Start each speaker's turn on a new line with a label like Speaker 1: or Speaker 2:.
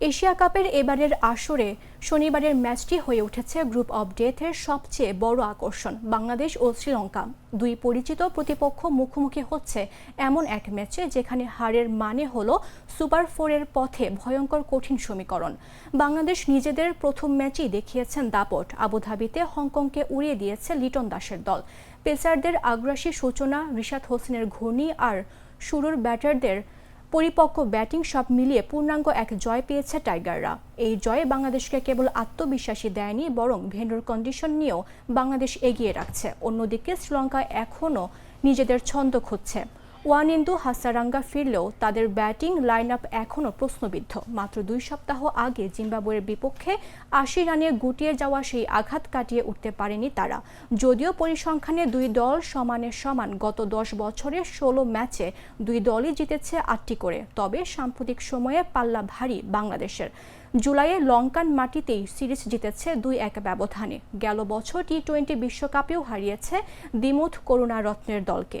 Speaker 1: Asia কাপের এবারের আসরে শনিবারের ম্যাচটি হয়ে উঠেছে গ্রুপ অফ ডেথের সবচেয়ে বড় আকর্ষণ, বাংলাদেশ ও শ্রীলঙ্কা। দুই পরিচিত প্রতিপক্ষ মুখোমুখি হচ্ছে এমন এক ম্যাচে যেখানে হারের মানে হল সুপার ফোরের পথে ভয়ঙ্কর কঠিন সমীকরণ। বাংলাদেশ নিজেদের প্রথম ম্যাচই দেখিয়েছেন দাপট। আবুধাবিতে হংকংকে উড়িয়ে দিয়েছে লিটন দাসের দল। পেসারদের আগ্রাসী সূচনা, রিশাদ হোসেনের ঘূর্ণি আর শুরুর ব্যাটারদের পরিপক্ক ব্যাটিং সব মিলিয়ে পূর্ণাঙ্গ এক জয় পেয়েছে টাইগাররা। এই জয়ে বাংলাদেশকে কেবল আত্মবিশ্বাসী দেয়নি, বরং ভেন্ডোর কন্ডিশন নিয়েও বাংলাদেশ এগিয়ে রাখছে। অন্যদিকে শ্রীলঙ্কা এখনও নিজেদের ছন্দ খুঁজছে। ওয়ানিন্দু হাসারাঙ্গা ফিরলেও তাদের ব্যাটিং লাইন আপ এখনও প্রশ্নবিদ্ধ। মাত্র দুই সপ্তাহ আগে জিম্বাবুয়ের বিপক্ষে আশি রানে গুটিয়ে যাওয়া সেই আঘাত কাটিয়ে উঠতে পারেনি তারা। যদিও পরিসংখ্যানে দুই দল সমানে সমান গত দশ বছরে ষোলো ম্যাচে দুই দলই জিতেছে আটটি করে, তবে সাম্প্রতিক সময়ে পাল্লা ভারী বাংলাদেশের। জুলাইয়ে লঙ্কান মাটিতেই সিরিজ জিতেছে দুই এক ব্যবধানে। গেল বছর টি টোয়েন্টি বিশ্বকাপেও হারিয়েছে দিমুথ করুণারত্নের দলকে।